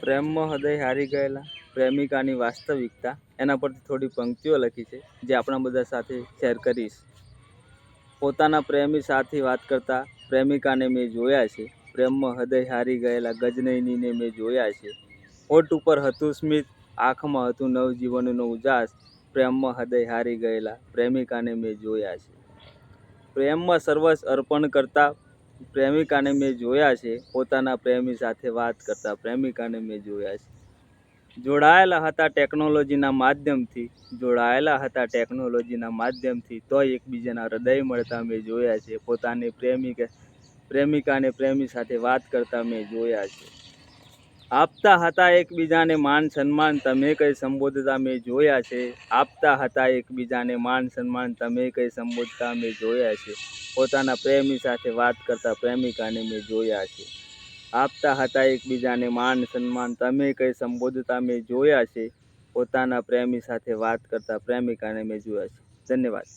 પ્રેમમાં હૃદય હારી ગયેલા પ્રેમિકાની વાસ્તવિકતા, એના પરથી થોડી પંક્તિઓ લખી છે, જે આપણા બધા સાથે શેર કરીશ. પોતાના પ્રેમી સાથે વાત કરતા પ્રેમિકાને મેં જોયા છે, પ્રેમમાં હૃદય હારી ગયેલા ગજનૈનીને મેં જોયા છે. હોઠ ઉપર હતું સ્મિત આંખમાં હતું નવજીવનનો ઉજાસ, પ્રેમમાં હૃદય હારી ગયેલા પ્રેમિકાને મેં જોયા છે. પ્રેમમાં સર્વસ્વ અર્પણ કરતા પ્રેમિકાને મેં જોયા છે, પોતાના પ્રેમી સાથે વાત કરતા પ્રેમિકાને મેં જોયા છે. જોડાયેલા હતા ટેકનોલોજીના માધ્યમથી, જોડાયેલા હતા ટેકનોલોજીના માધ્યમથી તોય એકબીજાના હૃદય મળતા મેં જોયા છે. પોતાની પ્રેમિકા, પ્રેમિકાને પ્રેમી સાથે વાત કરતા મેં જોયા છે. આપતા હતા એકબીજાને માન સન્માન, તમે કંઈ સંબોધતા મેં જોયા છે? આપતા હતા એકબીજાને માન સન્માન, તમે કઈ સંબોધતા મેં જોયા છે? પોતાના પ્રેમી સાથે વાત કરતા પ્રેમિકાને મેં જોયા છે. આપતા હતા એકબીજાને માન સન્માન, તમે કંઈ સંબોધતા મેં જોયા છે? પોતાના પ્રેમી સાથે વાત કરતા પ્રેમિકાને મેં જોયા છે. ધન્યવાદ.